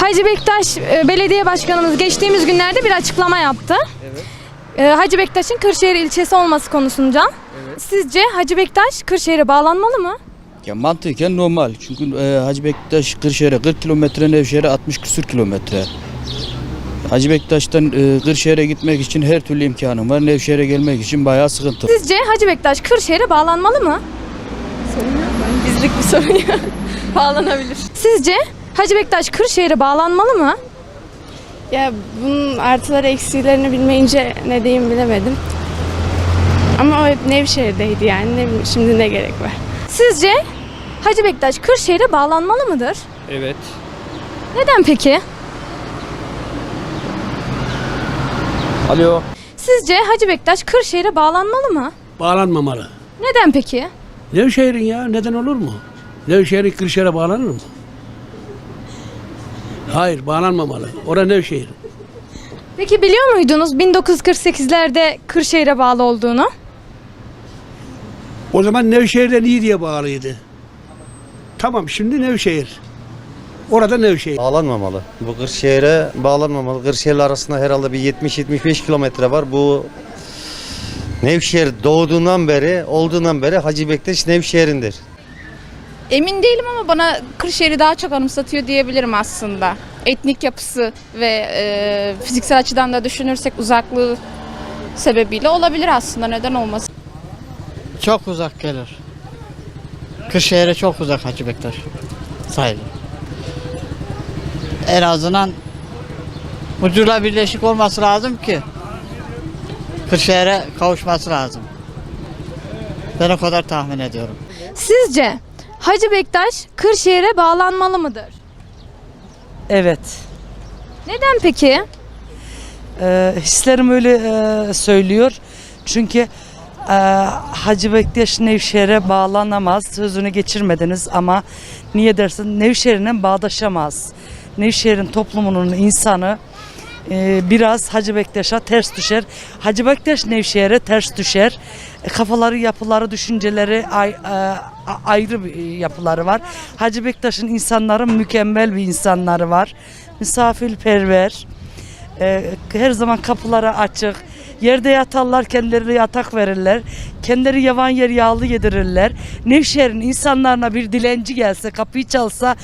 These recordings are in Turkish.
Hacı Bektaş e, Belediye Başkanımız geçtiğimiz günlerde bir açıklama yaptı. E, Hacı Bektaş'ın Kırşehir ilçesi olması konusunda. Sizce Hacı Bektaş Kırşehir'e bağlanmalı mı? Ya mantıken normal. Çünkü e, Hacı Bektaş Kırşehir'e 40 kilometre, Nevşehir'e 60 küsür kilometre. Hacı Bektaş'tan e, Kırşehir'e gitmek için her türlü imkanım var. Nevşehir'e gelmek için bayağı sıkıntı. Sizce Hacı Bektaş Kırşehir'e bağlanmalı mı? Bizlik bir sorun ya. Bağlanabilir. Sizce Hacı Bektaş Kırşehir'e bağlanmalı mı? Ya bunun artıları eksilerini bilmeyince ne diyeyim bilemedim. Ama o hep Nevşehir'deydi yani. Ne, bileyim, şimdi ne gerek var? Sizce Hacı Bektaş Kırşehir'e bağlanmalı mıdır? Evet. Neden peki? Alo. Sizce Hacı Bektaş Kırşehir'e bağlanmalı mı? Bağlanmamalı. Neden peki? Nevşehir'in ya neden olur mu? Nevşehir'in Kırşehir'e bağlanır mı? Hayır bağlanmamalı. Orada Nevşehir. Peki biliyor muydunuz 1948'lerde Kırşehir'e bağlı olduğunu? O zaman Nevşehir'den iyi diye bağlıydı. Tamam şimdi Nevşehir. Orada Nevşehir. Bağlanmamalı. Bu Kırşehir'e bağlanmamalı. Kırşehir arasında herhalde bir 70-75 kilometre var. Bu Nevşehir doğduğundan beri, olduğundan beri Hacı Bektaş Nevşehir'indir. Emin değilim ama bana Kırşehir'i daha çok anımsatıyor diyebilirim aslında. Etnik yapısı ve e, fiziksel açıdan da düşünürsek uzaklığı sebebiyle olabilir aslında neden olmasın. Çok uzak gelir. Kırşehir'e çok uzak Hacı Bektaş sayılır. En azından ucuyla birleşik olması lazım ki Kırşehir'e kavuşması lazım. Ben o kadar tahmin ediyorum. Sizce Hacı Bektaş Kırşehir'e bağlanmalı mıdır? Evet. Neden peki? Ee, hislerim öyle e, söylüyor. Çünkü e, Hacı Bektaş Nevşehir'e bağlanamaz. Sözünü geçirmediniz ama niye dersin? Nevşehir'le bağdaşamaz. Nevşehir'in toplumunun insanı e, biraz Hacı Bektaş'a ters düşer. Hacı Bektaş Nevşehir'e ters düşer. E, kafaları, yapıları, düşünceleri ay- e, ayrı bir yapıları var. Hacı Bektaş'ın insanları mükemmel bir insanları var. Misafirperver. Ee, her zaman kapıları açık. Yerde yatarlar, kendileri yatak verirler. Kendileri yavan yer yağlı yedirirler. Nevşehir'in insanlarına bir dilenci gelse, kapıyı çalsa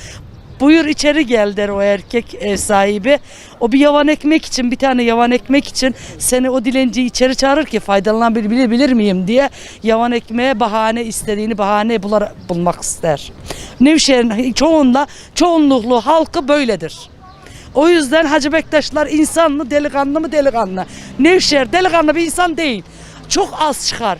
buyur içeri gel der o erkek ev sahibi. O bir yavan ekmek için, bir tane yavan ekmek için seni o dilenciyi içeri çağırır ki faydalanabilir bilir miyim diye yavan ekmeğe bahane istediğini bahane bular, bulmak ister. Nevşehir'in çoğunla, çoğunluklu halkı böyledir. O yüzden Hacı Bektaşlar insanlı, delikanlı mı delikanlı. Nevşehir delikanlı bir insan değil. Çok az çıkar.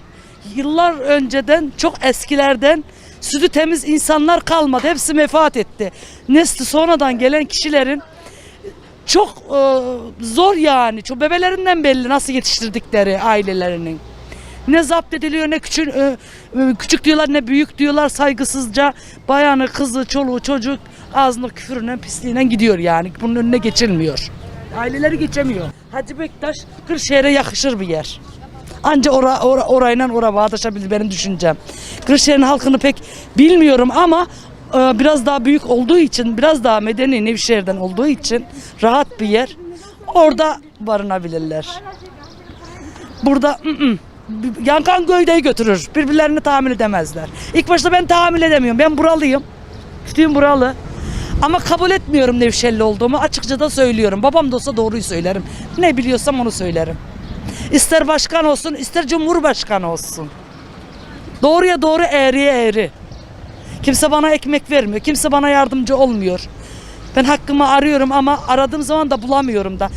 Yıllar önceden, çok eskilerden sütü temiz insanlar kalmadı. Hepsi vefat etti. Nesli sonradan gelen kişilerin çok e, zor yani. Çok bebelerinden belli nasıl yetiştirdikleri ailelerinin. Ne zapt ediliyor ne küçük, e, e, küçük diyorlar ne büyük diyorlar saygısızca. Bayanı, kızı, çoluğu, çocuk ağzına küfürüne, pisliğine gidiyor yani. Bunun önüne geçilmiyor. Aileleri geçemiyor. Hacı Bektaş Kırşehir'e yakışır bir yer. Anca ora, ora, orayla ora bağdaşabilir benim düşüncem. Kırşehir'in halkını pek bilmiyorum ama e, biraz daha büyük olduğu için, biraz daha medeni Nevşehir'den olduğu için rahat bir yer. Orada barınabilirler. Burada ı-ı, yankan gövdeyi götürür. Birbirlerini tahammül edemezler. İlk başta ben tahammül edemiyorum. Ben buralıyım. Kütüğüm buralı. Ama kabul etmiyorum Nevşehirli olduğumu. Açıkça da söylüyorum. Babam da olsa doğruyu söylerim. Ne biliyorsam onu söylerim. İster başkan olsun, ister cumhurbaşkanı olsun. Doğruya doğru, eğriye eğri. Kimse bana ekmek vermiyor. Kimse bana yardımcı olmuyor. Ben hakkımı arıyorum ama aradığım zaman da bulamıyorum da.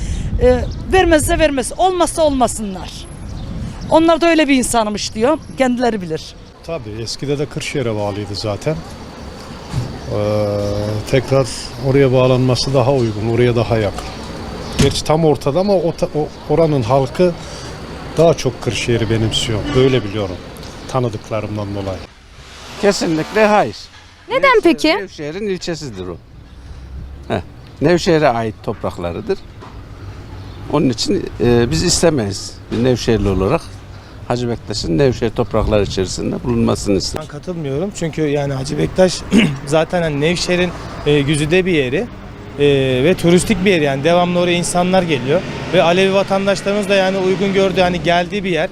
Ee, vermezse vermez. Olmazsa olmasınlar. Onlar da öyle bir insanmış diyor. Kendileri bilir. Tabii eskide de Kırşehir'e bağlıydı zaten. Ee, tekrar oraya bağlanması daha uygun, oraya daha yakın. Gerçi tam ortada ama o, o- oranın halkı daha çok Kırşehir'i benimsiyor. Böyle biliyorum tanıdıklarımdan dolayı. Kesinlikle hayır. Neden peki? Nevşehir'in ilçesidir o. Heh. Nevşehir'e ait topraklarıdır. Onun için e, biz istemeyiz. Bir Nevşehirli olarak Hacı Bektaş'ın Nevşehir toprakları içerisinde bulunmasını Ben isteriz. katılmıyorum çünkü yani Hacı Bektaş zaten hani Nevşehir'in e, güzide bir yeri. Ee, ve turistik bir yer yani devamlı oraya insanlar geliyor ve Alevi vatandaşlarımız da yani uygun gördüğü hani geldiği bir yer.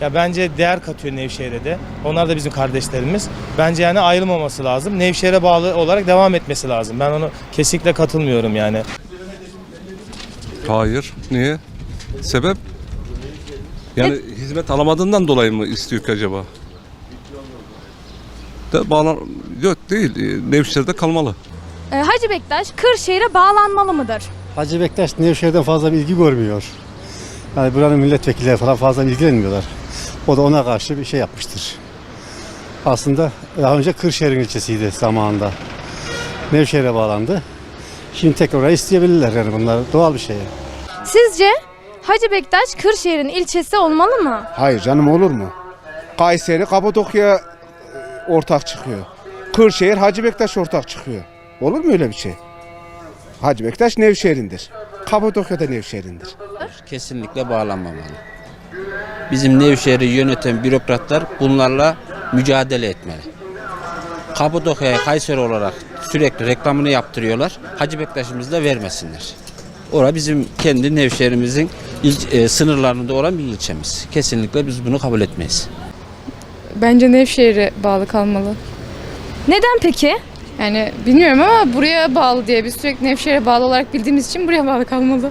Ya bence değer katıyor Nevşehir'e de. Onlar da bizim kardeşlerimiz. Bence yani ayrılmaması lazım. Nevşehir'e bağlı olarak devam etmesi lazım. Ben onu kesinlikle katılmıyorum yani. Hayır. Niye? Sebep? Yani hizmet alamadığından dolayı mı istiyor ki acaba? De bağlan yok değil. Nevşehir'de kalmalı. Ee, Hacı Bektaş Kırşehir'e bağlanmalı mıdır? Hacı Bektaş Nevşehir'den fazla bir ilgi görmüyor. Yani buranın milletvekilleri falan fazla ilgilenmiyorlar. O da ona karşı bir şey yapmıştır. Aslında daha önce Kırşehir'in ilçesiydi zamanında. Nevşehir'e bağlandı. Şimdi tekrar orayı isteyebilirler yani bunlar doğal bir şey. Sizce Hacı Bektaş Kırşehir'in ilçesi olmalı mı? Hayır canım olur mu? Kayseri Kapadokya e, ortak çıkıyor. Kırşehir Hacı Bektaş ortak çıkıyor. Olur mu öyle bir şey? Hacı Bektaş Nevşehir'indir. Kapadokya da Nevşehir'indir. Kesinlikle bağlanmamalı. Bizim Nevşehir'i yöneten bürokratlar bunlarla mücadele etmeli. Kapadokya'ya Kayseri olarak sürekli reklamını yaptırıyorlar. Hacı Bektaş'ımızı da vermesinler. Ora bizim kendi Nevşehir'imizin il- e, sınırlarında olan bir ilçemiz. Kesinlikle biz bunu kabul etmeyiz. Bence Nevşehir'e bağlı kalmalı. Neden peki? Yani bilmiyorum ama buraya bağlı diye biz sürekli Nevşehir'e bağlı olarak bildiğimiz için buraya bağlı kalmalı.